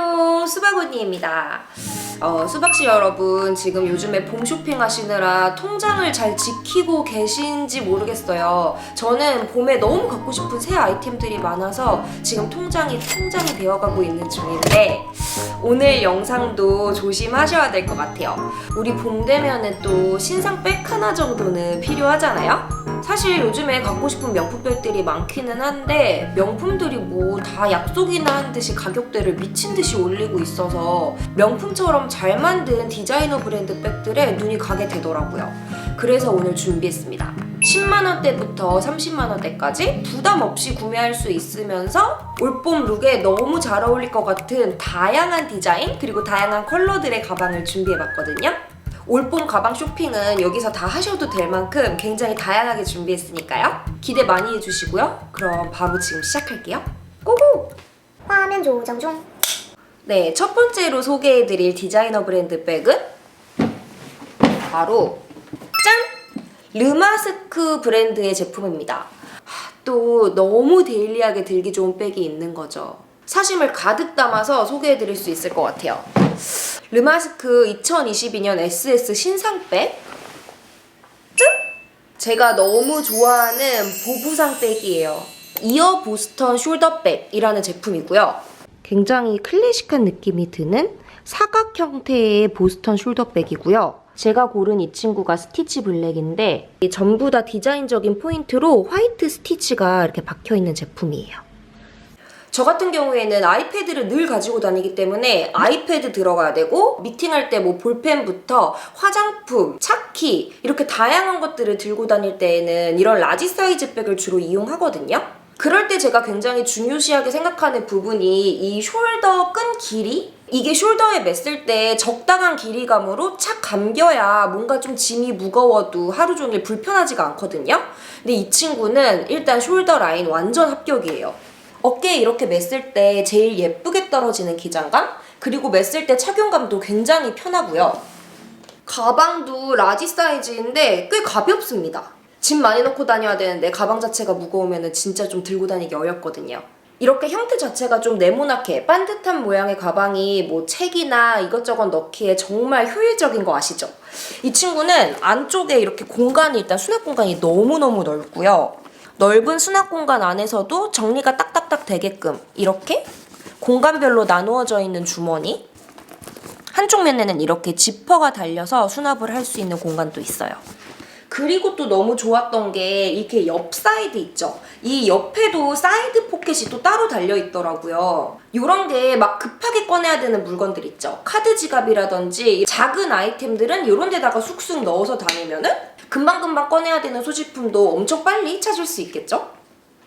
안녕 수박 언니입니다. 어, 수박씨 여러분 지금 요즘에 봄 쇼핑 하시느라 통장을 잘 지키고 계신지 모르겠어요. 저는 봄에 너무 갖고 싶은 새 아이템들이 많아서 지금 통장이 통장이 되어가고 있는 중인데 오늘 영상도 조심하셔야 될 것 같아요. 우리 봄 되면은 또 신상 백 하나 정도는 필요하잖아요. 사실 요즘에 갖고 싶은 명품백들이 많기는 한데 명품들이 뭐 다 약속이나 한 듯이 가격대를 미친 듯이 올리고 있어서 명품처럼 잘 만든 디자이너 브랜드 백들에 눈이 가게 되더라고요. 그래서 오늘 준비했습니다. 10만원대부터 30만원대까지 부담 없이 구매할 수 있으면서 올봄 룩에 너무 잘 어울릴 것 같은 다양한 디자인 그리고 다양한 컬러들의 가방을 준비해봤거든요. 올봄 가방 쇼핑은 여기서 다 하셔도 될 만큼 굉장히 다양하게 준비했으니까요. 기대 많이 해주시고요. 그럼 바로 지금 시작할게요. 고고! 화면 조정 중. 네, 첫 번째로 소개해드릴 디자이너 브랜드 백은 바로 짠! 르마스크 브랜드의 제품입니다. 하, 또 너무 데일리하게 들기 좋은 백이 있는 거죠. 사심을 가득 담아서 소개해드릴 수 있을 것 같아요. 르마스크 2022년 SS 신상백 짠! 제가 너무 좋아하는 보부상 백이에요. 이어 보스턴 숄더백이라는 제품이고요. 굉장히 클래식한 느낌이 드는 사각 형태의 보스턴 숄더백이고요. 제가 고른 이 친구가 스티치 블랙인데 이 전부 다 디자인적인 포인트로 화이트 스티치가 이렇게 박혀 있는 제품이에요. 저 같은 경우에는 아이패드를 늘 가지고 다니기 때문에 아이패드 들어가야 되고 미팅할 때 뭐 볼펜부터 화장품, 차키 이렇게 다양한 것들을 들고 다닐 때에는 이런 라지 사이즈 백을 주로 이용하거든요. 그럴 때 제가 굉장히 중요시하게 생각하는 부분이 이 숄더 끈 길이? 이게 숄더에 맸을 때 적당한 길이감으로 착 감겨야 뭔가 좀 짐이 무거워도 하루 종일 불편하지가 않거든요. 근데 이 친구는 일단 숄더 라인 완전 합격이에요. 어깨에 이렇게 맸을 때 제일 예쁘게 떨어지는 기장감 그리고 맸을 때 착용감도 굉장히 편하고요. 가방도 라지 사이즈인데 꽤 가볍습니다. 짐 많이 넣고 다녀야 되는데 가방 자체가 무거우면 진짜 좀 들고 다니기 어렵거든요. 이렇게 형태 자체가 좀 네모나게 반듯한 모양의 가방이 뭐 책이나 이것저것 넣기에 정말 효율적인 거 아시죠? 이 친구는 안쪽에 이렇게 공간이 일단 수납 공간이 너무너무 넓고요. 넓은 수납 공간 안에서도 정리가 딱딱딱 되게끔 이렇게 공간별로 나누어져 있는 주머니 한쪽 면에는 이렇게 지퍼가 달려서 수납을 할 수 있는 공간도 있어요. 그리고 또 너무 좋았던 게 이렇게 옆 사이드 있죠. 이 옆에도 사이드 포켓이 또 따로 달려 있더라고요. 이런 게 막 급하게 꺼내야 되는 물건들 있죠. 카드 지갑이라든지 작은 아이템들은 이런 데다가 쑥쑥 넣어서 다니면은 금방금방 꺼내야 되는 소지품도 엄청 빨리 찾을 수 있겠죠?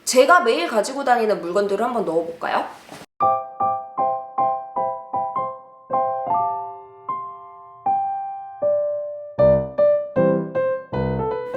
제가 매일 가지고 다니는 물건들을 한번 넣어볼까요?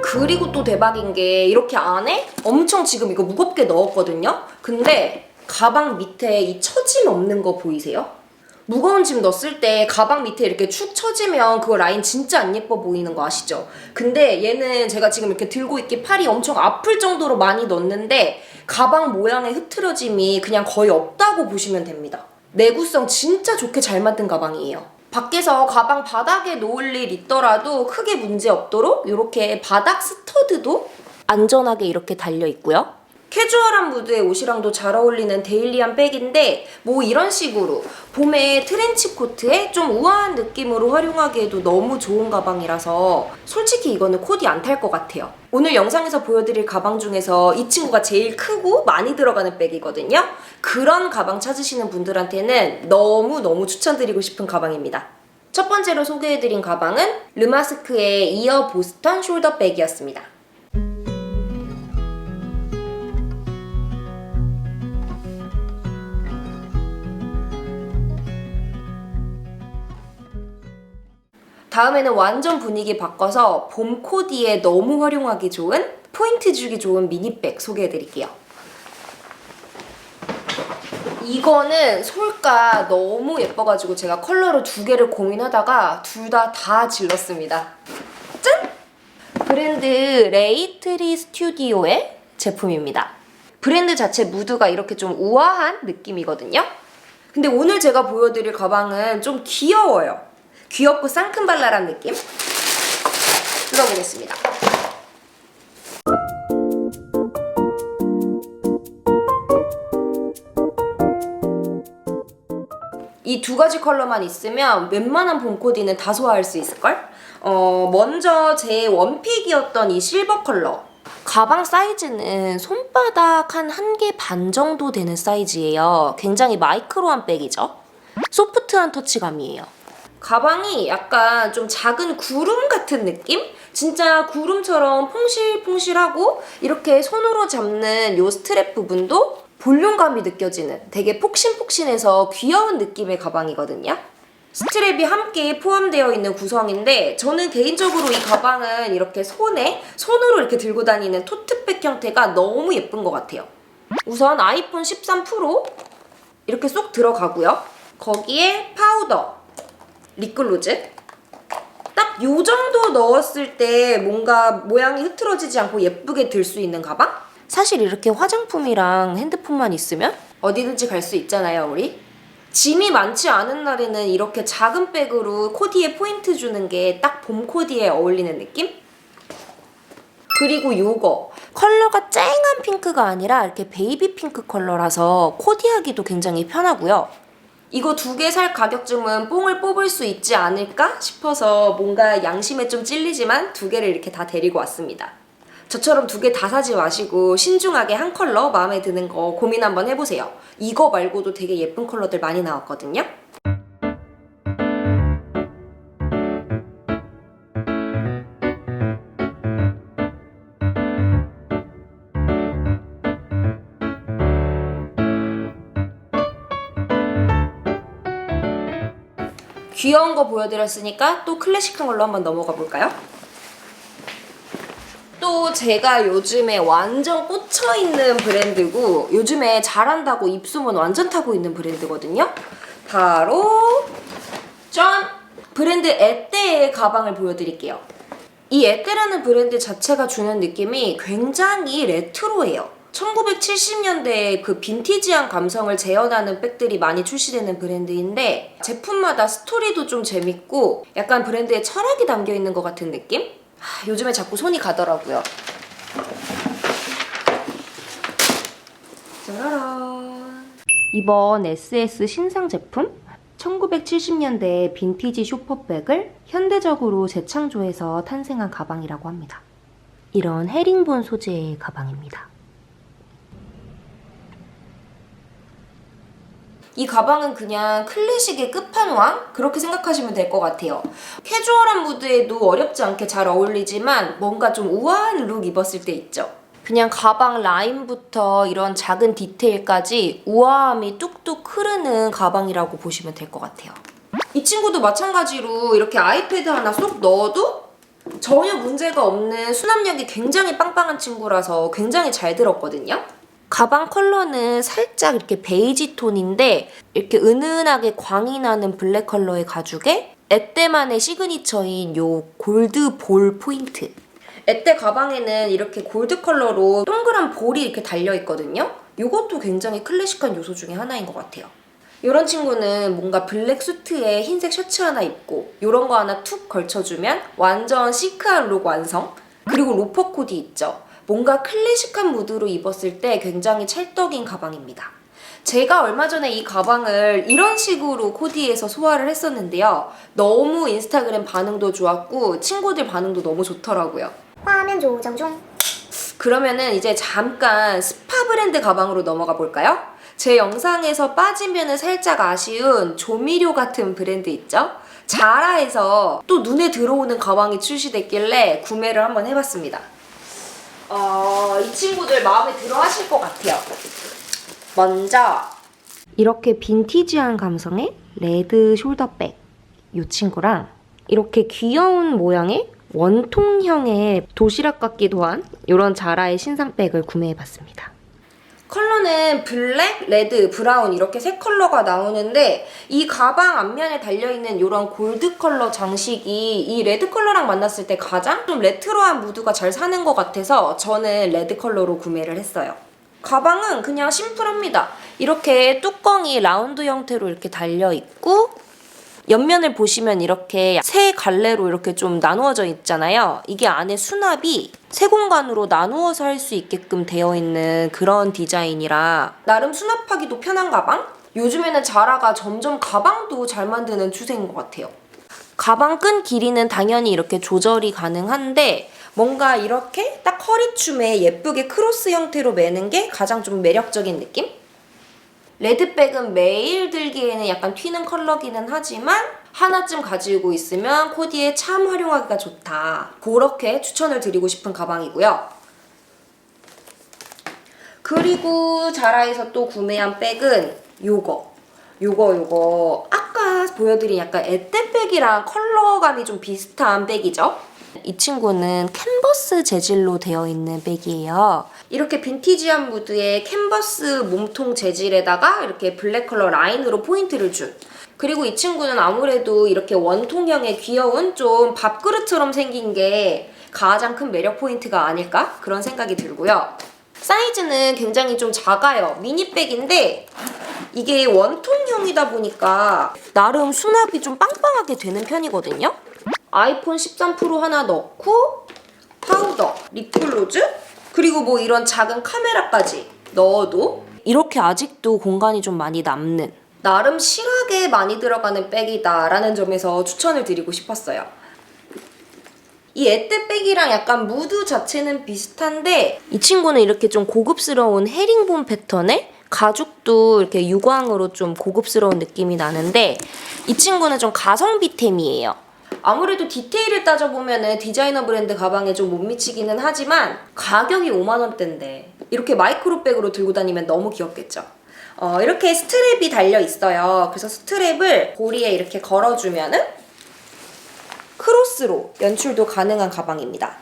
그리고 또 대박인 게 이렇게 안에 엄청 지금 이거 무겁게 넣었거든요? 근데 가방 밑에 이 처짐 없는 거 보이세요? 무거운 짐 넣었을 때 가방 밑에 이렇게 축 처지면 그거 라인 진짜 안 예뻐 보이는 거 아시죠? 근데 얘는 제가 지금 이렇게 들고 있기 팔이 엄청 아플 정도로 많이 넣었는데 가방 모양의 흐트러짐이 그냥 거의 없다고 보시면 됩니다. 내구성 진짜 좋게 잘 만든 가방이에요. 밖에서 가방 바닥에 놓을 일 있더라도 크게 문제 없도록 이렇게 바닥 스터드도 안전하게 이렇게 달려 있고요. 캐주얼한 무드의 옷이랑도 잘 어울리는 데일리한 백인데 뭐 이런 식으로 봄에 트렌치 코트에 좀 우아한 느낌으로 활용하기에도 너무 좋은 가방이라서 솔직히 이거는 코디 안 탈 것 같아요. 오늘 영상에서 보여드릴 가방 중에서 이 친구가 제일 크고 많이 들어가는 백이거든요. 그런 가방 찾으시는 분들한테는 너무너무 추천드리고 싶은 가방입니다. 첫 번째로 소개해드린 가방은 르마스크의 이어 보스턴 숄더 백이었습니다. 다음에는 완전 분위기 바꿔서 봄 코디에 너무 활용하기 좋은 포인트 주기 좋은 미니백 소개해드릴게요. 이거는 솔가 너무 예뻐가지고 제가 컬러로 두 개를 고민하다가 둘 다다 질렀습니다. 짠! 브랜드 레이트리 스튜디오의 제품입니다. 브랜드 자체 무드가 이렇게 좀 우아한 느낌이거든요. 근데 오늘 제가 보여드릴 가방은 좀 귀여워요. 귀엽고 쌍큰발랄한 느낌? 뜯어보겠습니다. 이 두 가지 컬러만 있으면 웬만한 봄 코디는 다 소화할 수 있을걸? 어, 먼저 제 원픽이었던 이 실버 컬러. 가방 사이즈는 손바닥 한 한 개 반 정도 되는 사이즈예요. 굉장히 마이크로한 백이죠. 소프트한 터치감이에요. 가방이 약간 좀 작은 구름 같은 느낌? 진짜 구름처럼 퐁실퐁실하고 이렇게 손으로 잡는 요 스트랩 부분도 볼륨감이 느껴지는 되게 폭신폭신해서 귀여운 느낌의 가방이거든요. 스트랩이 함께 포함되어 있는 구성인데 저는 개인적으로 이 가방은 이렇게 손에 손으로 이렇게 들고 다니는 토트백 형태가 너무 예쁜 것 같아요. 우선 아이폰 13 프로 이렇게 쏙 들어가고요. 거기에 파우더, 립글로즈 딱 요 정도 넣었을 때 뭔가 모양이 흐트러지지 않고 예쁘게 들 수 있는 가방? 사실 이렇게 화장품이랑 핸드폰만 있으면 어디든지 갈 수 있잖아요, 우리. 짐이 많지 않은 날에는 이렇게 작은 백으로 코디에 포인트 주는 게 딱 봄 코디에 어울리는 느낌? 그리고 요거 컬러가 쨍한 핑크가 아니라 이렇게 베이비 핑크 컬러라서 코디하기도 굉장히 편하고요. 이거 두 개 살 가격쯤은 뽕을 뽑을 수 있지 않을까 싶어서 뭔가 양심에 좀 찔리지만 두 개를 이렇게 다 데리고 왔습니다. 저처럼 두 개 다 사지 마시고 신중하게 한 컬러 마음에 드는 거 고민 한번 해보세요. 이거 말고도 되게 예쁜 컬러들 많이 나왔거든요. 귀여운 거 보여드렸으니까 또 클래식한 걸로 한번 넘어가 볼까요? 또 제가 요즘에 완전 꽂혀있는 브랜드고 요즘에 잘한다고 입소문 완전 타고 있는 브랜드거든요. 바로 짠! 브랜드 에떼의 가방을 보여드릴게요. 이 에떼라는 브랜드 자체가 주는 느낌이 굉장히 레트로예요. 1970년대의 그 빈티지한 감성을 재현하는 백들이 많이 출시되는 브랜드인데 제품마다 스토리도 좀 재밌고 약간 브랜드의 철학이 담겨 있는 것 같은 느낌? 하, 요즘에 자꾸 손이 가더라고요. 짜라란. 이번 SS 신상 제품 1970년대 빈티지 쇼퍼백을 현대적으로 재창조해서 탄생한 가방이라고 합니다. 이런 헤링본 소재의 가방입니다. 이 가방은 그냥 클래식의 끝판왕? 그렇게 생각하시면 될 것 같아요. 캐주얼한 무드에도 어렵지 않게 잘 어울리지만 뭔가 좀 우아한 룩 입었을 때 있죠. 그냥 가방 라인부터 이런 작은 디테일까지 우아함이 뚝뚝 흐르는 가방이라고 보시면 될 것 같아요. 이 친구도 마찬가지로 이렇게 아이패드 하나 쏙 넣어도 전혀 문제가 없는 수납력이 굉장히 빵빵한 친구라서 굉장히 잘 들었거든요. 가방 컬러는 살짝 이렇게 베이지 톤인데 이렇게 은은하게 광이 나는 블랙 컬러의 가죽에 에떼만의 시그니처인 요 골드 볼 포인트. 에떼 가방에는 이렇게 골드 컬러로 동그란 볼이 이렇게 달려 있거든요. 요것도 굉장히 클래식한 요소 중에 하나인 것 같아요. 이런 친구는 뭔가 블랙 수트에 흰색 셔츠 하나 입고 이런 거 하나 툭 걸쳐주면 완전 시크한 룩 완성. 그리고 로퍼 코디 있죠. 뭔가 클래식한 무드로 입었을 때 굉장히 찰떡인 가방입니다. 제가 얼마 전에 이 가방을 이런 식으로 코디해서 소화를 했었는데요. 너무 인스타그램 반응도 좋았고 친구들 반응도 너무 좋더라고요. 화면 조정 중. 그러면은 이제 잠깐 스파 브랜드 가방으로 넘어가 볼까요? 제 영상에서 빠지면은 살짝 아쉬운 조미료 같은 브랜드 있죠? 자라에서 또 눈에 들어오는 가방이 출시됐길래 구매를 한번 해봤습니다. 어, 이 친구들 마음에 들어 하실 것 같아요. 먼저 이렇게 빈티지한 감성의 레드 숄더백 이 친구랑 이렇게 귀여운 모양의 원통형의 도시락 같기도 한 이런 자라의 신상백을 구매해봤습니다. 컬러는 블랙, 레드, 브라운 이렇게 세 컬러가 나오는데 이 가방 앞면에 달려있는 이런 골드 컬러 장식이 이 레드 컬러랑 만났을 때 가장 좀 레트로한 무드가 잘 사는 것 같아서 저는 레드 컬러로 구매를 했어요. 가방은 그냥 심플합니다. 이렇게 뚜껑이 라운드 형태로 이렇게 달려 있고 옆면을 보시면 이렇게 세 갈래로 이렇게 좀 나누어져 있잖아요. 이게 안에 수납이 세 공간으로 나누어서 할 수 있게끔 되어 있는 그런 디자인이라 나름 수납하기도 편한 가방? 요즘에는 자라가 점점 가방도 잘 만드는 추세인 것 같아요. 가방 끈 길이는 당연히 이렇게 조절이 가능한데 뭔가 이렇게 딱 허리춤에 예쁘게 크로스 형태로 매는 게 가장 좀 매력적인 느낌? 레드백은 매일 들기에는 약간 튀는 컬러기는 하지만 하나쯤 가지고 있으면 코디에 참 활용하기가 좋다. 그렇게 추천을 드리고 싶은 가방이고요. 그리고 자라에서 또 구매한 백은 요거. 요거 요거 아까 보여드린 약간 에떼백이랑 컬러감이 좀 비슷한 백이죠? 이 친구는 캔버스 재질로 되어 있는 백이에요. 이렇게 빈티지한 무드의 캔버스 몸통 재질에다가 이렇게 블랙 컬러 라인으로 포인트를 준. 그리고 이 친구는 아무래도 이렇게 원통형의 귀여운 좀 밥그릇처럼 생긴 게 가장 큰 매력 포인트가 아닐까? 그런 생각이 들고요. 사이즈는 굉장히 좀 작아요. 미니백인데 이게 원통형이다 보니까 나름 수납이 좀 빵빵하게 되는 편이거든요. 아이폰 13 프로 하나 넣고 파우더, 립글로즈 그리고 뭐 이런 작은 카메라까지 넣어도 이렇게 아직도 공간이 좀 많이 남는 나름 실하게 많이 들어가는 백이다라는 점에서 추천을 드리고 싶었어요. 이 에떼 백이랑 약간 무드 자체는 비슷한데 이 친구는 이렇게 좀 고급스러운 헤링본 패턴의 가죽도 이렇게 유광으로 좀 고급스러운 느낌이 나는데 이 친구는 좀 가성비템이에요. 아무래도 디테일을 따져보면 디자이너 브랜드 가방에 좀 못 미치기는 하지만 가격이 5만원대인데 이렇게 마이크로백으로 들고 다니면 너무 귀엽겠죠. 어, 이렇게 스트랩이 달려 있어요. 그래서 스트랩을 고리에 이렇게 걸어주면은 크로스로 연출도 가능한 가방입니다.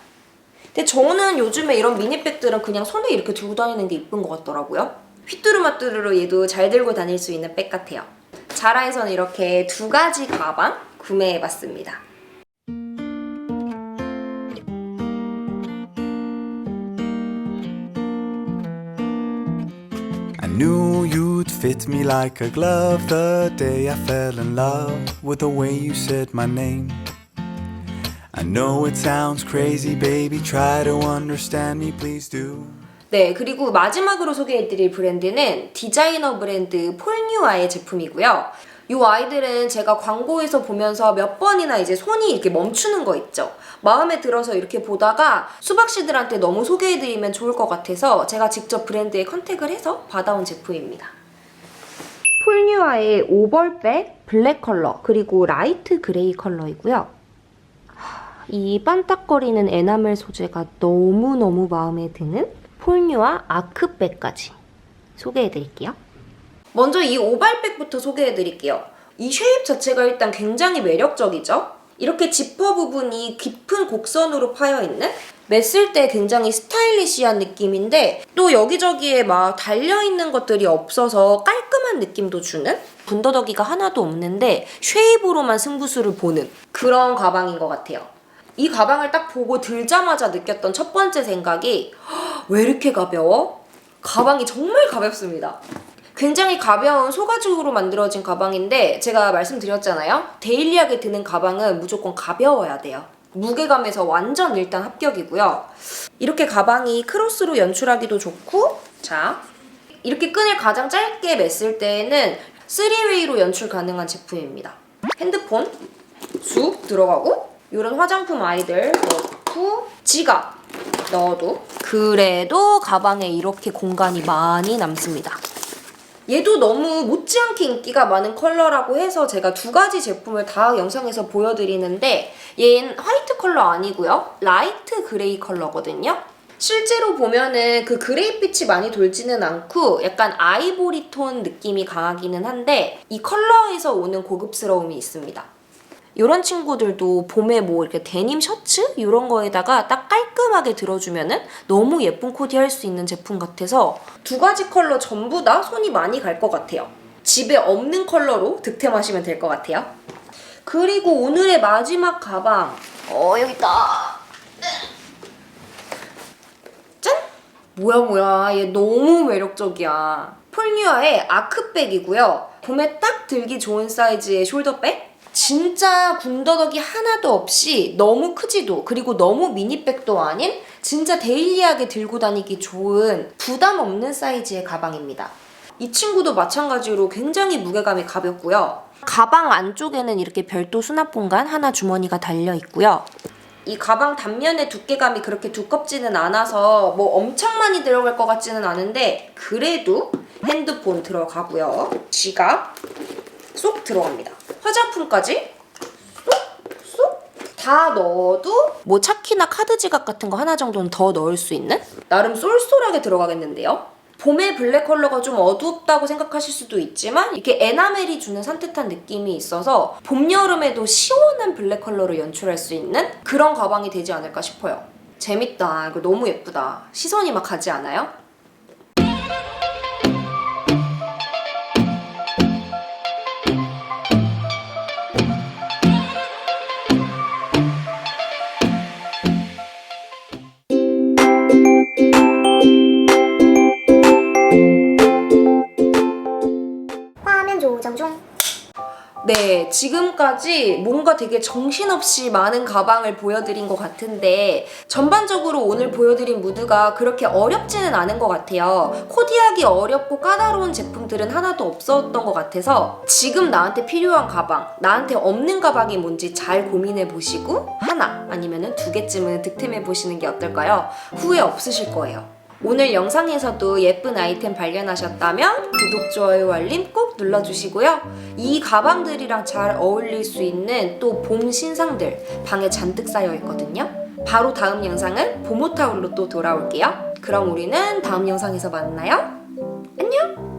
근데 저는 요즘에 이런 미니백들은 그냥 손에 이렇게 들고 다니는 게 이쁜 것 같더라고요. 휘뚜루마뚜루로 얘도 잘 들고 다닐 수 있는 백 같아요. 자라에서는 이렇게 두 가지 가방 구매해봤습니다. Knew you'd fit me like a glove the day I fell in love with the way you said my name. I know it sounds crazy, baby. Try to understand me, please do. 네, 그리고 마지막으로 소개해드릴 브랜드는 디자이너 브랜드 폴뉴아의 제품이고요. 이 아이들은 제가 광고에서 보면서 몇 번이나 이제 손이 이렇게 멈추는 거 있죠. 마음에 들어서 이렇게 보다가 수박씨들한테 너무 소개해드리면 좋을 것 같아서 제가 직접 브랜드에 컨택을 해서 받아온 제품입니다. 폴뉴아의 오벌백 블랙 컬러 그리고 라이트 그레이 컬러이고요. 이 반딱거리는 에나멜 소재가 너무너무 마음에 드는 폴뉴아 아크백까지 소개해드릴게요. 먼저 이 오발백부터 소개해드릴게요. 이 쉐입 자체가 일단 굉장히 매력적이죠? 이렇게 지퍼 부분이 깊은 곡선으로 파여있는? 맸을 때 굉장히 스타일리시한 느낌인데 또 여기저기에 막 달려있는 것들이 없어서 깔끔한 느낌도 주는? 군더더기가 하나도 없는데 쉐입으로만 승부수를 보는 그런 가방인 것 같아요. 이 가방을 딱 보고 들자마자 느꼈던 첫 번째 생각이 "헉, 왜 이렇게 가벼워? 가방이 정말 가볍습니다. 굉장히 가벼운 소가죽으로 만들어진 가방인데 제가 말씀드렸잖아요. 데일리하게 드는 가방은 무조건 가벼워야 돼요. 무게감에서 완전 일단 합격이고요. 이렇게 가방이 크로스로 연출하기도 좋고 자 이렇게 끈을 가장 짧게 맸을 때에는 3웨이로 연출 가능한 제품입니다. 핸드폰 쑥 들어가고 이런 화장품 아이들 넣고 지갑 넣어도 그래도 가방에 이렇게 공간이 많이 남습니다. 얘도 너무 못지않게 인기가 많은 컬러라고 해서 제가 두 가지 제품을 다 영상에서 보여드리는데 얘는 화이트 컬러 아니고요. 라이트 그레이 컬러거든요. 실제로 보면은 그 그레이빛이 많이 돌지는 않고 약간 아이보리 톤 느낌이 강하기는 한데 이 컬러에서 오는 고급스러움이 있습니다. 이런 친구들도 봄에 뭐 이렇게 데님 셔츠 이런 거에다가 딱 깔끔하게 들어주면은 너무 예쁜 코디 할 수 있는 제품 같아서 두 가지 컬러 전부 다 손이 많이 갈 것 같아요. 집에 없는 컬러로 득템하시면 될 것 같아요. 그리고 오늘의 마지막 가방. 어, 여기 있다. 짠! 뭐야, 뭐야. 얘 너무 매력적이야. 폴뉴아의 아크백이고요. 봄에 딱 들기 좋은 사이즈의 숄더백. 진짜 군더더기 하나도 없이 너무 크지도 그리고 너무 미니백도 아닌 진짜 데일리하게 들고 다니기 좋은 부담 없는 사이즈의 가방입니다. 이 친구도 마찬가지로 굉장히 무게감이 가볍고요. 가방 안쪽에는 이렇게 별도 수납 공간 하나 주머니가 달려 있고요. 이 가방 단면의 두께감이 그렇게 두껍지는 않아서 뭐 엄청 많이 들어갈 것 같지는 않은데 그래도 핸드폰 들어가고요. 지갑 쏙 들어갑니다. 화장품까지 쏙다 넣어도 뭐 차키나 카드 지갑 같은 거 하나 정도는 더 넣을 수 있는 나름 쏠쏠하게 들어가겠는데요. 봄의 블랙 컬러가 좀 어둡다고 생각하실 수도 있지만 이렇게 에나멜이 주는 산뜻한 느낌이 있어서 봄 여름에도 시원한 블랙 컬러로 연출할 수 있는 그런 가방이 되지 않을까 싶어요. 재밌다. 이거 너무 예쁘다. 시선이 막 가지 않아요? 네, 지금까지 뭔가 되게 정신없이 많은 가방을 보여드린 것 같은데 전반적으로 오늘 보여드린 무드가 그렇게 어렵지는 않은 것 같아요. 코디하기 어렵고 까다로운 제품들은 하나도 없었던 것 같아서 지금 나한테 필요한 가방, 나한테 없는 가방이 뭔지 잘 고민해 보시고 하나 아니면 두 개쯤은 득템해 보시는 게 어떨까요? 후회 없으실 거예요. 오늘 영상에서도 예쁜 아이템 발견하셨다면 구독, 좋아요, 알림 꼭 눌러주시고요. 이 가방들이랑 잘 어울릴 수 있는 또 봄 신상들 방에 잔뜩 쌓여 있거든요. 바로 다음 영상은 봄옷타올로 또 돌아올게요. 그럼 우리는 다음 영상에서 만나요. 안녕!